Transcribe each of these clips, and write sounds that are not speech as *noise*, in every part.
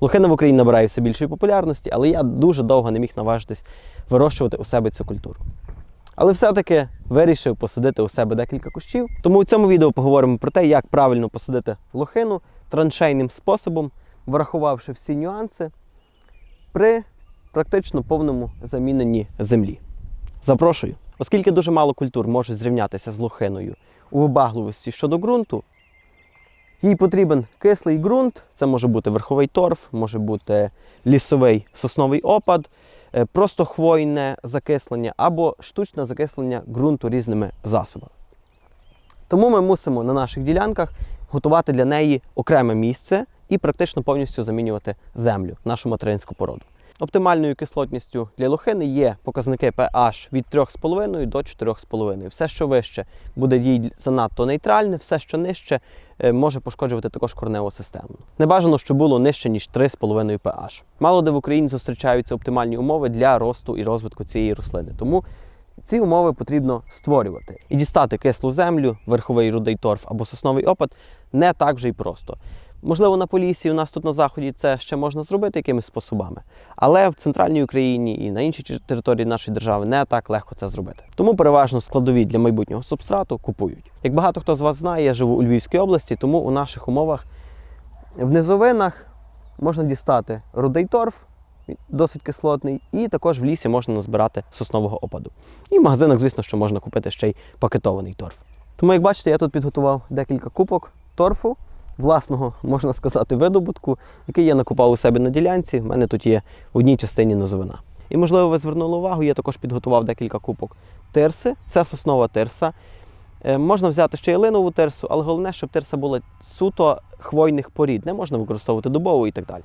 Лохина в Україні набирає все більшої популярності, але я дуже довго не міг наважитись вирощувати у себе цю культуру. Але все-таки вирішив посадити у себе декілька кущів. Тому у цьому відео поговоримо про те, як правильно посадити лохину траншейним способом, врахувавши всі нюанси при практично повному заміненні землі. Запрошую, оскільки дуже мало культур можуть зрівнятися з лохиною у вибагливості щодо ґрунту, їй потрібен кислий ґрунт, це може бути верховий торф, може бути лісовий сосновий опад, е, просто хвойне закислення або штучне закислення ґрунту різними засобами. Тому ми мусимо на наших ділянках готувати для неї окреме місце і практично повністю замінювати землю, нашу материнську породу. Оптимальною кислотністю для лохини є показники pH від 3,5 до 4,5. Все, що вище, буде їй занадто нейтральне, все, що нижче, е, може пошкоджувати також корневу систему. Не бажано, щоб було нижче, ніж 3,5 pH. Мало де в Україні зустрічаються оптимальні умови для росту і розвитку цієї рослини. Тому ці умови потрібно створювати. І дістати кислу землю, верховий рудий торф або сосновий опад не так вже й просто. Можливо, на Полісі у нас тут на заході це ще можна зробити якимись способами, але в центральній Україні і на іншій території нашої держави не так легко це зробити. Тому переважно складові для майбутнього субстрату купують. Як багато хто з вас знає, я живу у Львівській області, тому у наших умовах в низовинах можна дістати рудий торф, досить кислотний, і також в лісі можна назбирати соснового опаду. І в магазинах, звісно, що можна купити ще й пакетований торф. Тому, як бачите, я тут підготував декілька кубок торфу власного, можна сказати, видобутку, який я накопав у себе на ділянці. У мене тут є в одній частині низовина. І, можливо, ви звернули увагу, я також підготував декілька кубок тирси. Це соснова тирса. Е, Можна взяти ще ялинову тирсу, але головне, щоб тирса була суто хвойних порід. Не можна використовувати дубову і так далі.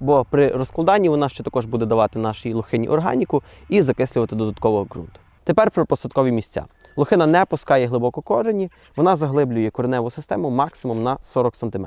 Бо при розкладанні вона ще також буде давати нашій лохині органіку і закислювати додатково ґрунт. Тепер про посадкові місця. Лохина не пускає глибоко корені, вона заглиблює кореневу систему максимум на 40 см.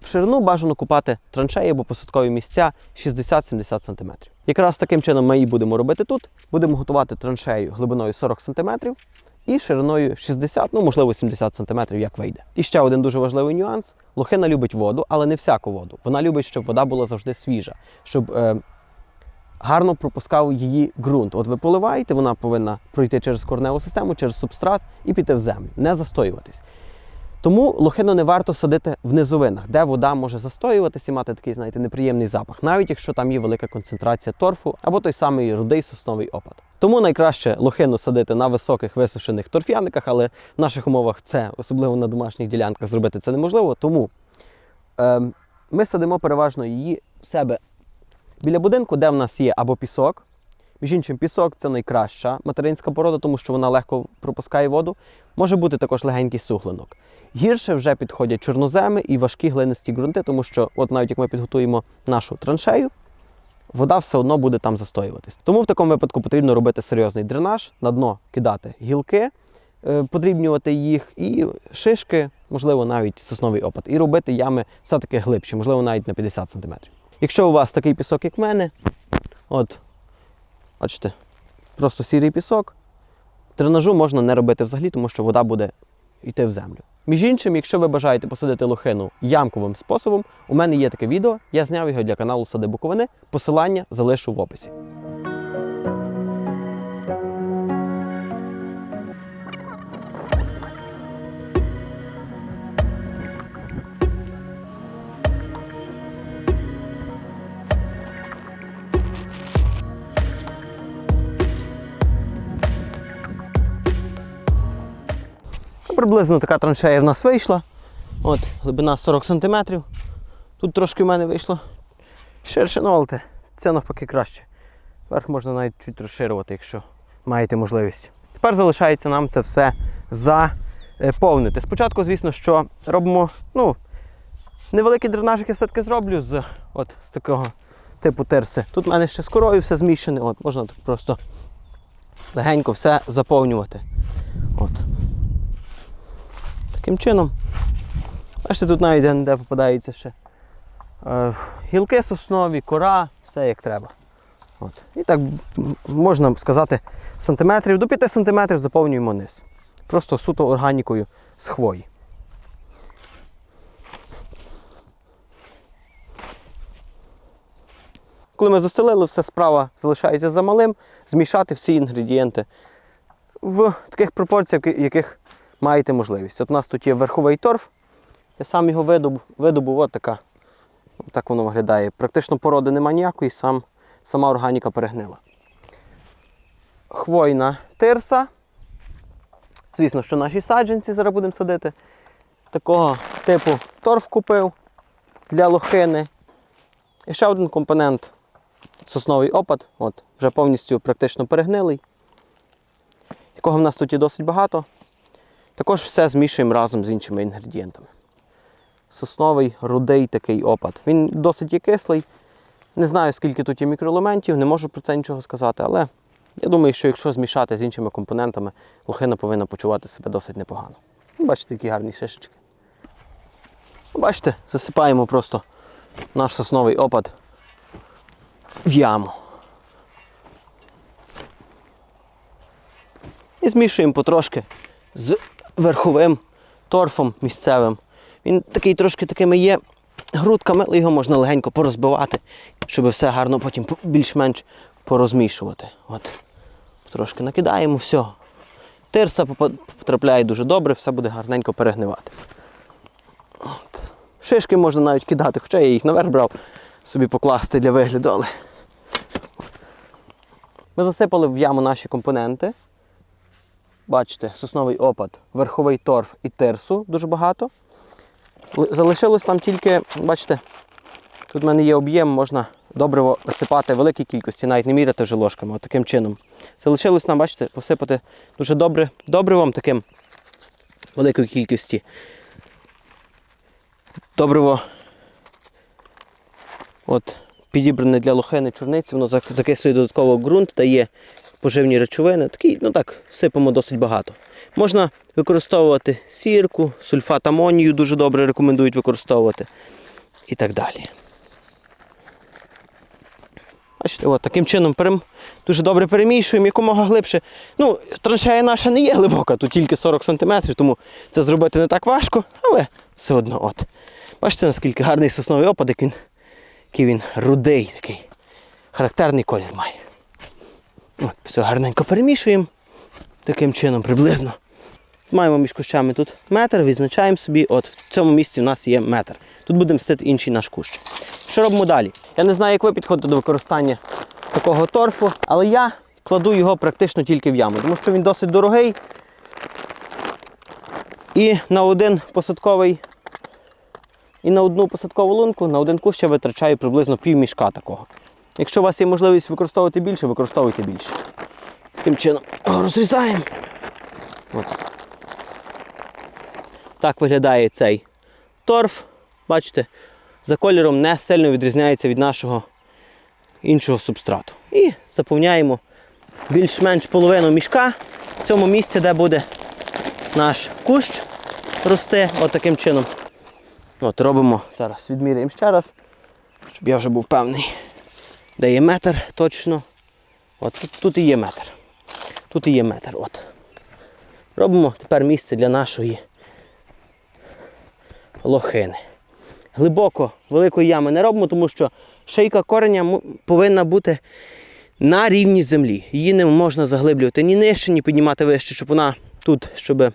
В ширину бажано купати траншеї або посадкові місця 60-70 см. Якраз таким чином ми і будемо робити тут. Будемо готувати траншею глибиною 40 см і шириною 60, ну можливо 70 см, як вийде. І ще один дуже важливий нюанс: лохина любить воду, але не всяку воду. Вона любить, щоб вода була завжди свіжа, щоб е, гарно пропускав її ґрунт. От ви поливаєте, вона повинна пройти через корневу систему, через субстрат і піти в землю, не застоюватись. Тому лохину не варто садити в низовинах, де вода може застоюватися і мати такий, знаєте, неприємний запах, навіть якщо там є велика концентрація торфу або той самий рудий сосновий опад. Тому найкраще лохину садити на високих висушених торф'яниках, але в наших умовах це, особливо на домашніх ділянках, зробити це неможливо. Тому е, ми садимо переважно її в себе біля будинку, де в нас є або пісок. Між іншим, пісок це найкраща материнська порода, тому що вона легко пропускає воду. Може бути також легенький суглинок. Гірше вже підходять чорноземи і важкі глинисті ґрунти, тому що, от навіть як ми підготуємо нашу траншею, вода все одно буде там застоюватись. Тому в такому випадку потрібно робити серйозний дренаж, на дно кидати гілки, е, подрібнювати їх, і шишки, можливо, навіть сосновий опад, і робити ями все-таки глибші, можливо, навіть на 50 см. Якщо у вас такий пісок, як в мене, от, бачите, просто сірий пісок, тренажу можна не робити взагалі, тому що вода буде йти в землю. Між іншим, якщо ви бажаєте посадити лохину ямковим способом, у мене є таке відео, я зняв його для каналу Сади Буковини. Посилання залишу в описі. Приблизно така траншея в нас вийшла. От, глибина 40 см. Тут трошки в мене вийшло ширше, ну але це навпаки краще. Верх можна навіть чуть розширювати, якщо маєте можливість. Тепер залишається нам це все заповнити. Спочатку, звісно, що робимо, ну, невеликий дренажик я все-таки зроблю з, от, з такого типу терси. Тут в мене ще з корою все змішане, от, можна так просто легенько все заповнювати. От. Таким чином. Бачите, тут навіть де попадаються ще е, гілки соснові, кора, все як треба. От. І так можна сказати, сантиметрів до 5 сантиметрів заповнюємо низ. Просто суто органікою з хвої. Коли ми застелили, все справа залишається за малим, змішати всі інгредієнти в таких пропорціях, яких маєте можливість. От у нас тут є верховий торф. Я сам його видобув, видобув от така. Так воно виглядає. Практично породи нема ніякої, сам, сама органіка перегнила. Хвойна тирса. Звісно, що наші саджанці зараз будемо садити. Такого типу торф купив для лохини. І ще один компонент сосновий опад. От, вже повністю практично перегнилий. Якого в нас тут є досить багато. Також все змішуємо разом з іншими інгредієнтами. Сосновий рудий такий опад. Він досить є кислий. Не знаю, скільки тут є мікроелементів, не можу про це нічого сказати, але я думаю, що якщо змішати з іншими компонентами, лохина повинна почувати себе досить непогано. Ну, Бачите, які гарні шишечки. Ну, Бачите, засипаємо просто наш сосновий опад в яму. І змішуємо потрошки з верховим торфом місцевим. Він такий трошки такими є грудками, але його можна легенько порозбивати, щоб все гарно потім більш-менш порозмішувати. От. Трошки накидаємо, все. Тирса потрапляє дуже добре, все буде гарненько перегнивати. От. Шишки можна навіть кидати, хоча я їх наверх брав собі покласти для вигляду, але. Ми засипали в яму наші компоненти. Бачите, сосновий опад, верховий торф і тирсу дуже багато. Залишилось нам тільки, бачите, тут в мене є об'єм, можна добриво висипати в великій кількості, навіть не міряти вже ложками, от таким чином. Залишилось нам, бачите, посипати дуже добре, добривом таким великої кількості. Добриво от, підібране для лохини чорниці, воно закислює додатково ґрунт, дає поживні речовини. Такий, ну так, сипемо досить багато. Можна використовувати сірку, сульфат амонію дуже добре рекомендують використовувати і так далі. Бачите, от, таким чином перем... дуже добре перемішуємо, якомога глибше. Ну, траншея наша не є глибока, тут тільки 40 см, тому це зробити не так важко, але все одно. от. Бачите, наскільки гарний сосновий опад, як він, який він рудий такий. Характерний колір має. Все гарненько перемішуємо. Таким чином приблизно. Маємо між кущами тут метр, відзначаємо собі, от в цьому місці в нас є метр. Тут будемо мстити інший наш кущ. Що робимо далі? Я не знаю, як ви підходите до використання такого торфу, але я кладу його практично тільки в яму, тому що він досить дорогий. І на один посадковий, і на одну посадкову лунку, на один кущ я витрачаю приблизно пів мішка такого. Якщо у вас є можливість використовувати більше, використовуйте більше. Таким чином розрізаємо. От. Так виглядає цей торф. Бачите, за кольором не сильно відрізняється від нашого іншого субстрату. І заповняємо більш-менш половину мішка в цьому місці, де буде наш кущ рости. От таким чином. От робимо зараз, відміряємо ще раз, щоб я вже був певний, де є метр точно. От тут, і є метр. Тут і є метр. От. Робимо тепер місце для нашої лохини. Глибоко великої ями не робимо, тому що шийка кореня повинна бути на рівні землі. Її не можна заглиблювати ні нижче, ні піднімати вище, щоб вона тут, щоб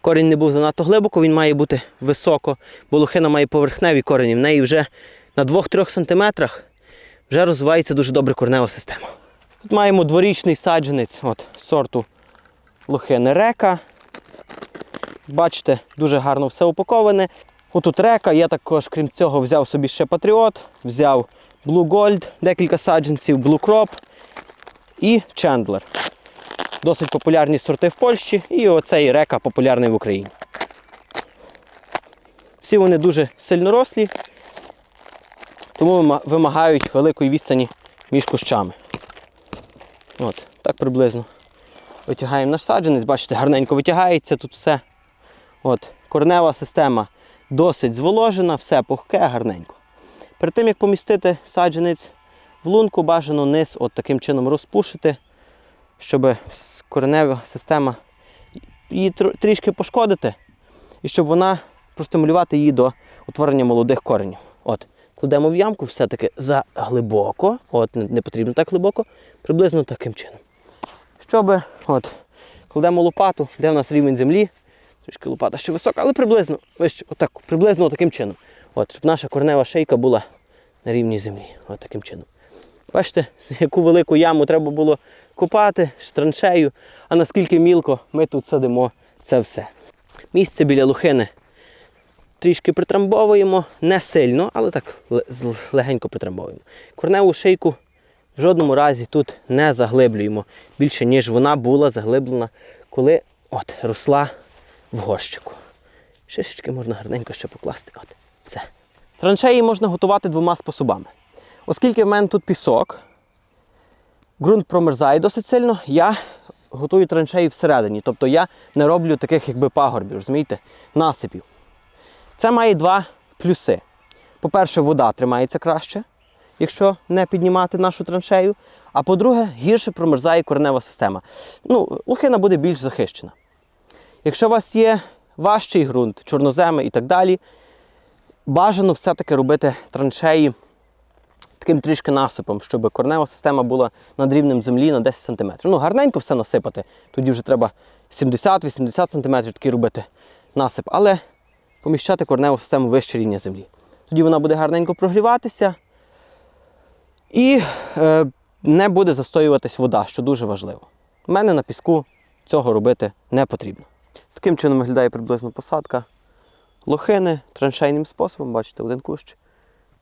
корінь не був занадто глибоко, він має бути високо, бо лохина має поверхневі корені. В неї вже на 2-3 сантиметрах вже розвивається дуже добре коренева система. Тут маємо дворічний саджанець от, сорту лохини река. Бачите, дуже гарно все упаковане. Отут река, я також, крім цього, взяв собі ще Патріот, взяв Blue Gold, декілька саджанців, Blue Crop і Chandler. Досить популярні сорти в Польщі і оцей река популярний в Україні. Всі вони дуже сильно рослі, тому вимагають великої відстані між кущами. От, так приблизно. Витягаємо наш саджанець, бачите, гарненько витягається тут все. От, коренева система досить зволожена, все пухке, гарненько. Перед тим, як помістити саджанець в лунку, бажано низ от таким чином розпушити, щоб коренева система її трішки пошкодити, і щоб вона простимулювати її до утворення молодих коренів. От, кладемо в ямку все-таки заглибоко. От, не, потрібно так глибоко, приблизно таким чином. Щоб от, кладемо лопату, де в нас рівень землі. Трішки лопата ще висока, але приблизно вище, отак, приблизно таким чином. От, щоб наша корнева шийка була на рівні землі. От таким чином. Бачите, *laughs* яку велику яму треба було копати з траншею, а наскільки мілко ми тут садимо це все. Місце біля лухини трішки притрамбовуємо, не сильно, але так легенько притрамбовуємо. Корневу шийку в жодному разі тут не заглиблюємо більше, ніж вона була заглиблена, коли от, росла в горщику. Шишечки можна гарненько ще покласти. От, все. Траншеї можна готувати двома способами. Оскільки в мене тут пісок, ґрунт промерзає досить сильно, я готую траншеї всередині. Тобто я не роблю таких якби пагорбів, розумієте, насипів. Це має два плюси. По-перше, вода тримається краще, якщо не піднімати нашу траншею. А по-друге, гірше промерзає коренева система. Ну, лохина буде більш захищена. Якщо у вас є важчий ґрунт, чорноземи і так далі, бажано все-таки робити траншеї таким трішки насипом, щоб коренева система була над рівнем землі на 10 см. Ну, гарненько все насипати. Тоді вже треба 70-80 см такий робити насип, але поміщати кореневу систему вище рівня землі. Тоді вона буде гарненько прогріватися і е, не буде застоюватись вода, що дуже важливо. У мене на піску цього робити не потрібно. Таким чином виглядає приблизно посадка лохини траншейним способом. Бачите, один кущ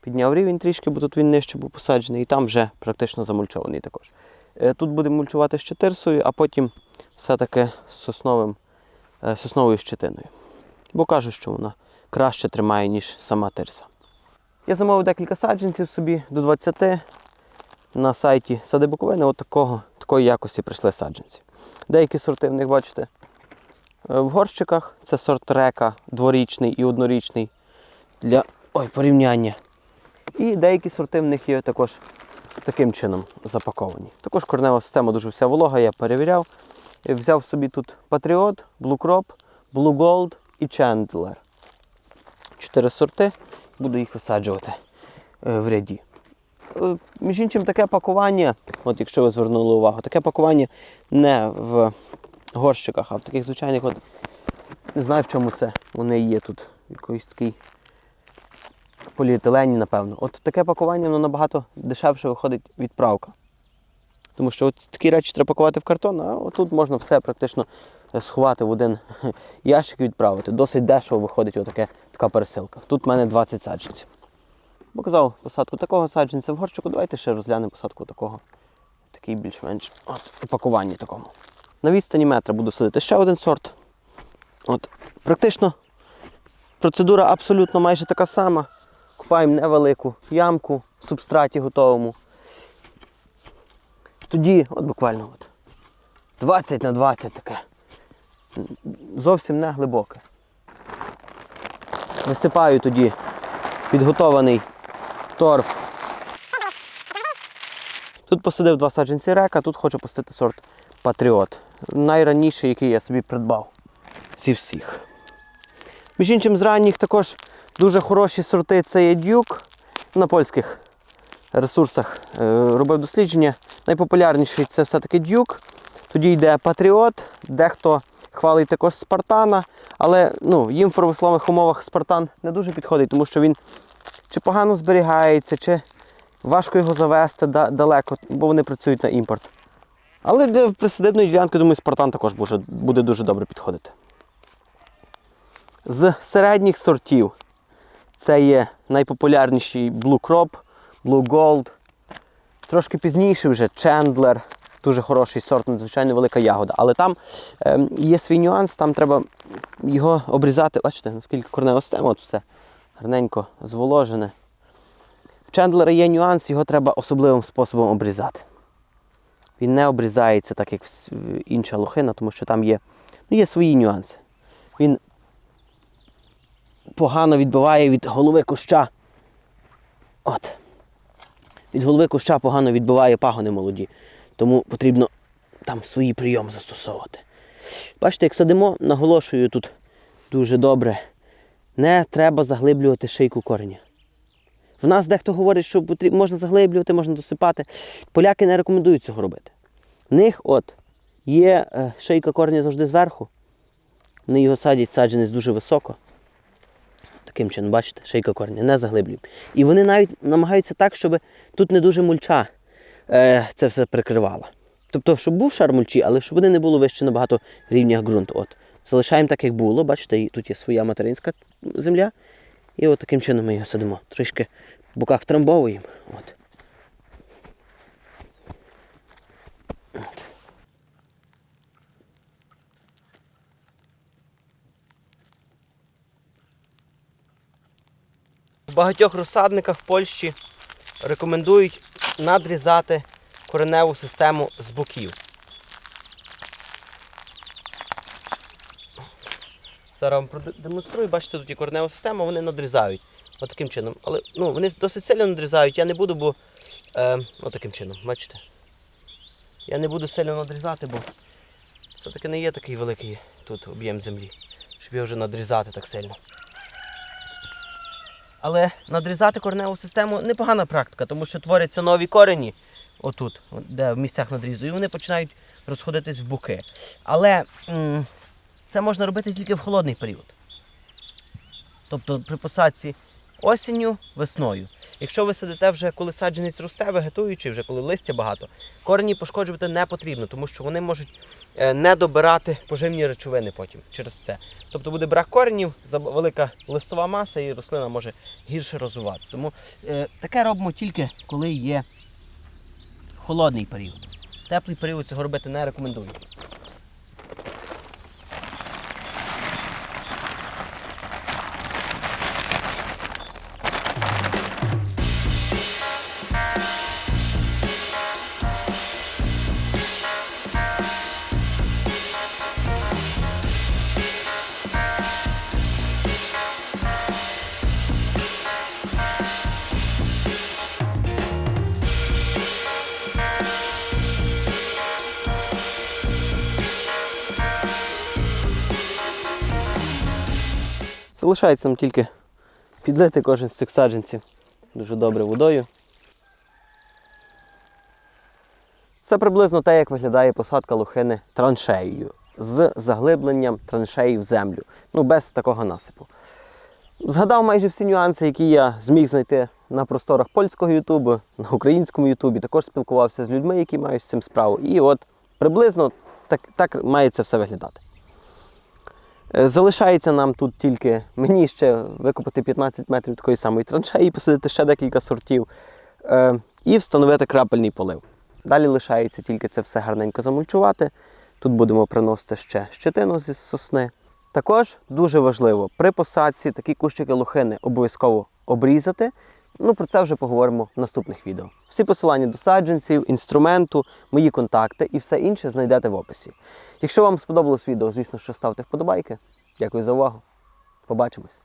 підняв рівень трішки, бо тут він нижче був посаджений, і там вже практично замульчований також. Е, Тут будемо мульчувати ще тирсою, а потім все-таки з сосновим, е, сосновою щетиною. Бо кажуть, що вона краще тримає, ніж сама тирса. Я замовив декілька саджанців собі до 20 на сайті Сади Буковини. От такого, такої якості прийшли саджанці. Деякі сорти в них, бачите, в горщиках. Це сорт река дворічний і однорічний для ой, порівняння. І деякі сорти в них є також таким чином запаковані. Також корнева система дуже вся волога, я перевіряв. Взяв собі тут Blue Crop, Blue Gold і Chandler. Чотири сорти, буду їх висаджувати е, в ряді. Е, Між іншим, таке пакування, от якщо ви звернули увагу, таке пакування не в горщиках, а в таких звичайних, от, не знаю в чому це. Вони є тут. Якийсь такий поліетилені, напевно. От таке пакування воно набагато дешевше виходить відправка. Тому що от такі речі треба пакувати в картон, а отут можна все практично е, сховати в один *laughs* ящик і відправити. Досить дешево виходить отаке, така пересилка. Тут в мене 20 саджанців. Показав посадку такого саджанця в горщику. Давайте ще розглянемо посадку такого. Такий більш-менш от, пакуванні такому. На відстані метра буду садити ще один сорт. От, практично процедура абсолютно майже така сама. Купаємо невелику ямку в субстраті готовому. Тоді, от буквально от, 20 на 20 таке. Зовсім не глибоке. Висипаю тоді підготований торф. Тут посадив два саджанці река, тут хочу посадити сорт Патріот. Найраніший, який я собі придбав зі всіх. Між іншим, з ранніх також дуже хороші сорти це є дюк. На польських ресурсах е, робив дослідження. Найпопулярніший це все-таки дюк. Тоді йде Патріот, дехто хвалить також Спартана, але ну, їм в промислових умовах Спартан не дуже підходить, тому що він чи погано зберігається, чи важко його завести далеко, бо вони працюють на імпорт. Але для присадибної ділянки, думаю, Спартан також буде дуже добре підходити. З середніх сортів це є найпопулярніший Blue Crop, Blue Gold. Трошки пізніше вже Chandler, дуже хороший сорт, надзвичайно велика ягода. Але там ем, є свій нюанс, там треба його обрізати. Бачите, наскільки корнева система, от все гарненько зволожене. В Чендлера є нюанс, його треба особливим способом обрізати. Він не обрізається так, як інша лохина, тому що там є, ну, є свої нюанси. Він погано відбиває від голови куща. От. Від голови куща погано відбиває пагони молоді. Тому потрібно там свій прийом застосовувати. Бачите, як садимо, наголошую тут дуже добре. Не треба заглиблювати шийку кореня. В нас дехто говорить, що потрібно, можна заглиблювати, можна досипати. Поляки не рекомендують цього робити. В них от є е, шийка корня завжди зверху. Вони його садять, саджанець дуже високо. Таким чином, бачите, шийка корня, не заглиблюємо. І вони навіть намагаються так, щоб тут не дуже мульча е, це все прикривала. Тобто, щоб був шар мульчі, але щоб вони не було вище набагато рівня ґрунту. От. Залишаємо так, як було. Бачите, тут є своя материнська земля. І от таким чином ми його садимо. Трішки в боках втрамбовуємо. От. От. Багатьох розсадниках в Польщі рекомендують надрізати кореневу систему з боків. Зараз вам продемонструю, бачите, тут є коренева система, вони надрізають. Отаким чином. Але ну, вони досить сильно надрізають, я не буду, бо. Е, отаким чином, бачите? Я не буду сильно надрізати, бо все-таки не є такий великий тут об'єм землі, щоб його вже надрізати так сильно. Але надрізати кореневу систему непогана практика, тому що творяться нові корені отут, де в місцях надрізу, і вони починають розходитись в буки. Але м, це можна робити тільки в холодний період. Тобто при посадці осінню, весною. Якщо ви садите вже, коли саджанець росте, вегетуючи, вже коли листя багато, корені пошкоджувати не потрібно, тому що вони можуть е, не добирати поживні речовини потім через це. Тобто буде брак коренів, велика листова маса і рослина може гірше розвиватися. Тому е, таке робимо тільки коли є холодний період. Теплий період цього робити не рекомендую. Залишається нам тільки підлити кожен з цих саджанців дуже добре водою. Це приблизно те, як виглядає посадка лохини траншеєю з заглибленням траншеї в землю. Ну, без такого насипу. Згадав майже всі нюанси, які я зміг знайти на просторах польського Ютубу, на українському Ютубі. Також спілкувався з людьми, які мають з цим справу. І от приблизно так, так має це все виглядати. Е, Залишається нам тут тільки мені ще викопати 15 метрів такої самої траншеї, посадити ще декілька сортів е, і встановити крапельний полив. Далі лишається тільки це все гарненько замульчувати. Тут будемо приносити ще щетину зі сосни. Також дуже важливо при посадці такі кущики лохини обов'язково обрізати. Ну, про це вже поговоримо в наступних відео. Всі посилання до саджанців, інструменту, мої контакти і все інше знайдете в описі. Якщо вам сподобалось відео, звісно, що ставте вподобайки. Дякую за увагу. Побачимось!